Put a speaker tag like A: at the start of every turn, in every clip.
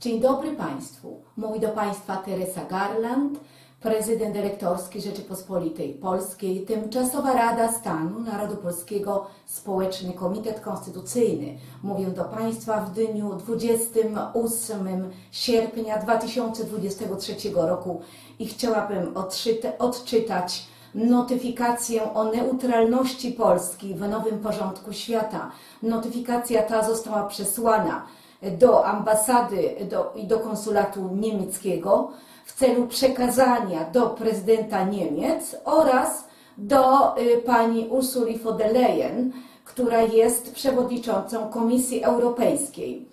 A: Dzień dobry Państwu. Mówi do Państwa Teresa Garland, prezydent elektorski Rzeczypospolitej Polskiej, Tymczasowa Rada Stanu Narodu Polskiego, Społeczny Komitet Konstytucyjny. Mówię do Państwa w dniu 28 sierpnia 2023 roku i chciałabym odczyta- odczytać notyfikację o neutralności Polski w nowym porządku świata. Notyfikacja ta została przesłana do ambasady do, i do konsulatu niemieckiego w celu przekazania do prezydenta Niemiec oraz do y, pani Ursuli von der Leyen, która jest przewodniczącą Komisji Europejskiej.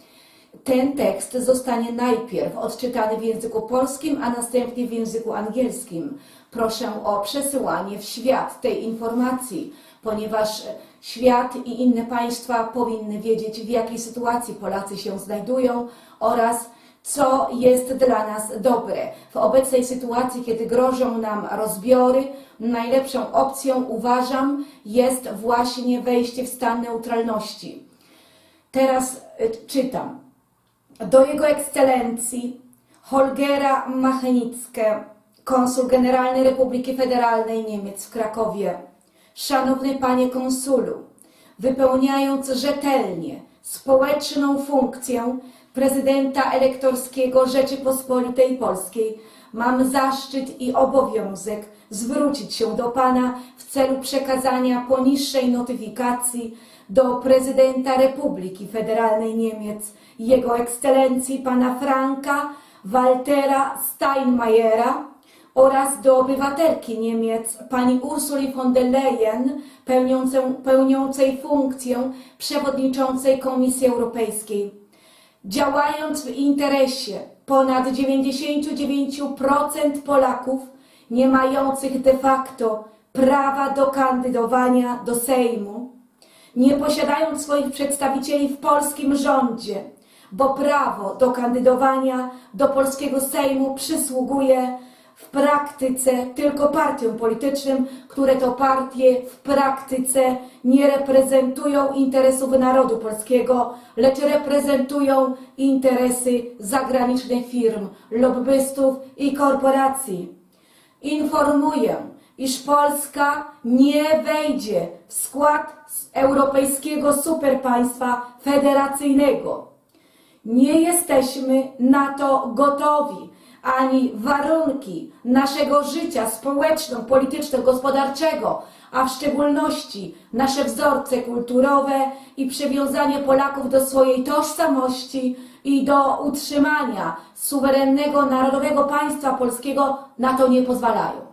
A: Ten tekst zostanie najpierw odczytany w języku polskim, a następnie w języku angielskim. Proszę o przesyłanie w świat tej informacji, ponieważ świat i inne państwa powinny wiedzieć, w jakiej sytuacji Polacy się znajdują oraz co jest dla nas dobre. W obecnej sytuacji, kiedy grożą nam rozbiory, najlepszą opcją uważam jest właśnie wejście w stan neutralności. Teraz y, czytam. Do Jego Ekscelencji Holgera Machenicke, konsul generalny Republiki Federalnej Niemiec w Krakowie. Szanowny Panie Konsulu, wypełniając rzetelnie społeczną funkcję prezydenta elektorskiego Rzeczypospolitej Polskiej, mam zaszczyt i obowiązek zwrócić się do Pana w celu przekazania poniższej notyfikacji do prezydenta Republiki Federalnej Niemiec, Jego Ekscelencji Pana Franka Waltera Steinmeiera oraz do obywatelki Niemiec pani Ursuli von der Leyen, pełniącej funkcję przewodniczącej Komisji Europejskiej. Działając w interesie ponad 99% Polaków nie mających de facto prawa do kandydowania do Sejmu, nie posiadając swoich przedstawicieli w polskim rządzie, bo prawo do kandydowania do polskiego Sejmu przysługuje w praktyce tylko partiom politycznym, które to partie w praktyce nie reprezentują interesów narodu polskiego, lecz reprezentują interesy zagranicznych firm, lobbystów i korporacji. Informuję, iż Polska nie wejdzie w skład europejskiego superpaństwa federacyjnego. Nie jesteśmy na to gotowi, ani warunki naszego życia społeczno-polityczno-gospodarczego, a w szczególności nasze wzorce kulturowe i przywiązanie Polaków do swojej tożsamości i do utrzymania suwerennego narodowego państwa polskiego na to nie pozwalają.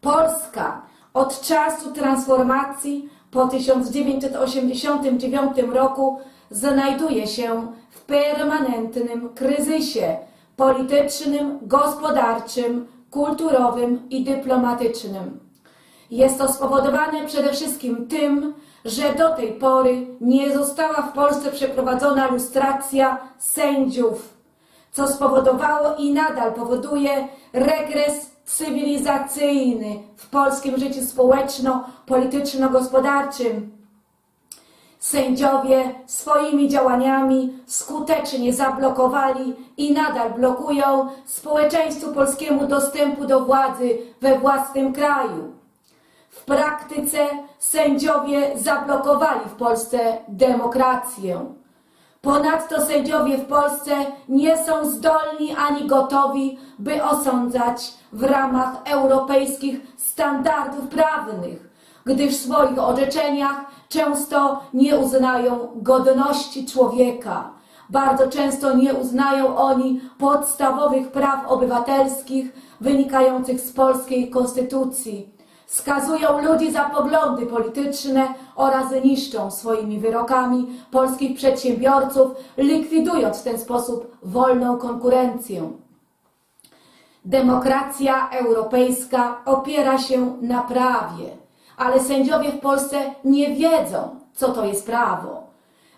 A: Polska od czasu transformacji po 1989 roku znajduje się w permanentnym kryzysie politycznym, gospodarczym, kulturowym i dyplomatycznym. Jest to spowodowane przede wszystkim tym, że do tej pory nie została w Polsce przeprowadzona lustracja sędziów, co spowodowało i nadal powoduje regres cywilizacyjny w polskim życiu społeczno-polityczno-gospodarczym. Sędziowie swoimi działaniami skutecznie zablokowali i nadal blokują społeczeństwu polskiemu dostępu do władzy we własnym kraju. W praktyce sędziowie zablokowali w Polsce demokrację. Ponadto sędziowie w Polsce nie są zdolni ani gotowi, by osądzać w ramach europejskich standardów prawnych, gdyż w swoich orzeczeniach często nie uznają godności człowieka. Bardzo często nie uznają oni podstawowych praw obywatelskich wynikających z polskiej konstytucji. Skazują ludzi za poglądy polityczne oraz niszczą swoimi wyrokami polskich przedsiębiorców, likwidując w ten sposób wolną konkurencję. Demokracja europejska opiera się na prawie, ale sędziowie w Polsce nie wiedzą, co to jest prawo.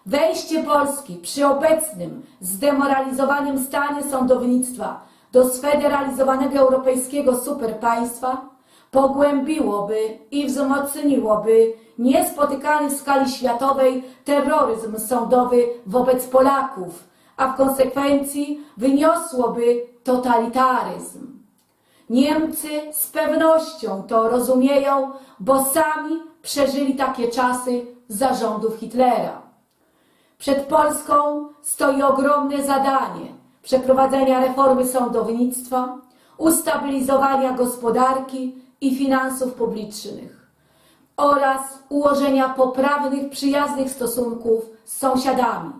A: Wejście Polski przy obecnym zdemoralizowanym stanie sądownictwa do sfederalizowanego europejskiego superpaństwa pogłębiłoby i wzmocniłoby niespotykany w skali światowej terroryzm sądowy wobec Polaków, a w konsekwencji wyniosłoby totalitaryzm. Niemcy z pewnością to rozumieją, bo sami przeżyli takie czasy zarządów Hitlera. Przed Polską stoi ogromne zadanie przeprowadzenia reformy sądownictwa, ustabilizowania gospodarki i finansów publicznych oraz ułożenia poprawnych, przyjaznych stosunków z sąsiadami.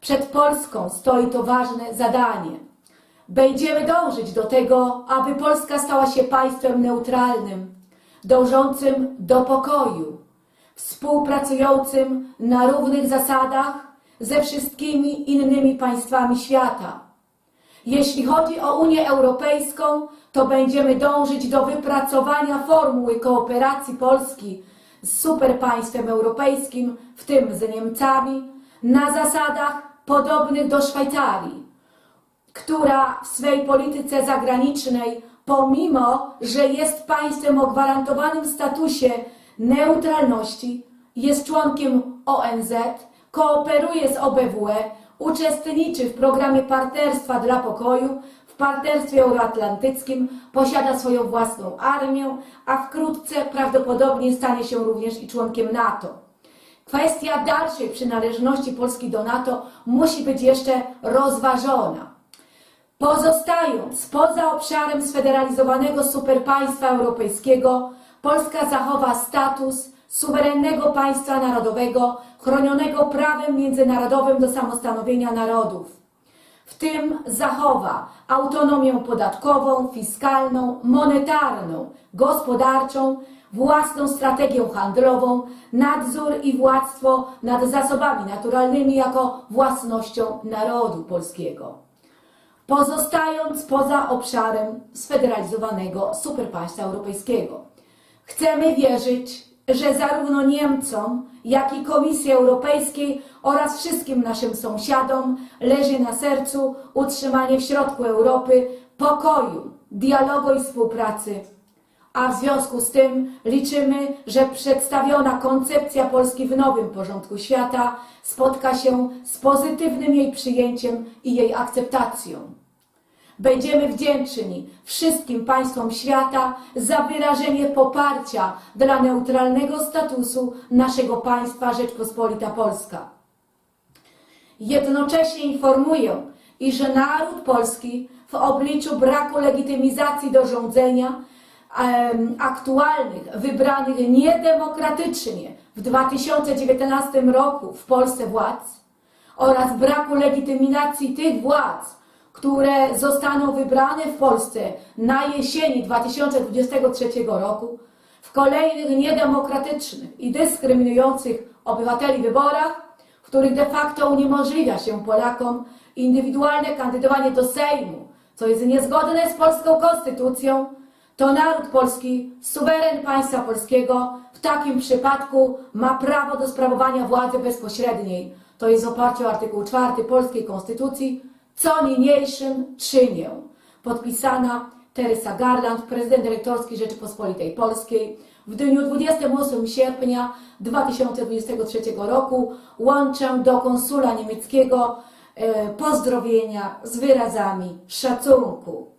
A: Przed Polską stoi to ważne zadanie. Będziemy dążyć do tego, aby Polska stała się państwem neutralnym, dążącym do pokoju, współpracującym na równych zasadach ze wszystkimi innymi państwami świata. Jeśli chodzi o Unię Europejską, to będziemy dążyć do wypracowania formuły kooperacji Polski z superpaństwem europejskim, w tym z Niemcami, na zasadach podobnych do Szwajcarii która w swej polityce zagranicznej, pomimo że jest państwem o gwarantowanym statusie neutralności, jest członkiem ONZ, kooperuje z OBWE, uczestniczy w programie Partnerstwa dla Pokoju, w Partnerstwie Euroatlantyckim, posiada swoją własną armię, a wkrótce prawdopodobnie stanie się również i członkiem NATO. Kwestia dalszej przynależności Polski do NATO musi być jeszcze rozważona. Pozostając poza obszarem sfederalizowanego superpaństwa europejskiego, Polska zachowa status suwerennego państwa narodowego chronionego prawem międzynarodowym do samostanowienia narodów. W tym zachowa autonomię podatkową, fiskalną, monetarną, gospodarczą, własną strategię handlową, nadzór i władztwo nad zasobami naturalnymi jako własnością narodu polskiego pozostając poza obszarem sfederalizowanego superpaństwa europejskiego. Chcemy wierzyć, że zarówno Niemcom, jak i Komisji Europejskiej oraz wszystkim naszym sąsiadom leży na sercu utrzymanie w środku Europy pokoju, dialogu i współpracy. A w związku z tym liczymy, że przedstawiona koncepcja Polski w nowym porządku świata spotka się z pozytywnym jej przyjęciem i jej akceptacją. Będziemy wdzięczni wszystkim państwom świata za wyrażenie poparcia dla neutralnego statusu naszego państwa Rzeczpospolita Polska. Jednocześnie informuję, iż naród polski w obliczu braku legitymizacji do rządzenia aktualnych, wybranych niedemokratycznie w 2019 roku w Polsce władz oraz braku legityminacji tych władz, które zostaną wybrane w Polsce na jesieni 2023 roku w kolejnych niedemokratycznych i dyskryminujących obywateli wyborach, w których de facto uniemożliwia się Polakom indywidualne kandydowanie do Sejmu, co jest niezgodne z polską konstytucją, to naród polski, suweren państwa polskiego w takim przypadku ma prawo do sprawowania władzy bezpośredniej. To jest w oparciu o artykuł 4 polskiej konstytucji, co niniejszym czynię. Podpisana Teresa Garland, prezydent elektorski Rzeczypospolitej Polskiej. W dniu 28 sierpnia 2023 roku łączę do konsula niemieckiego e, pozdrowienia z wyrazami szacunku.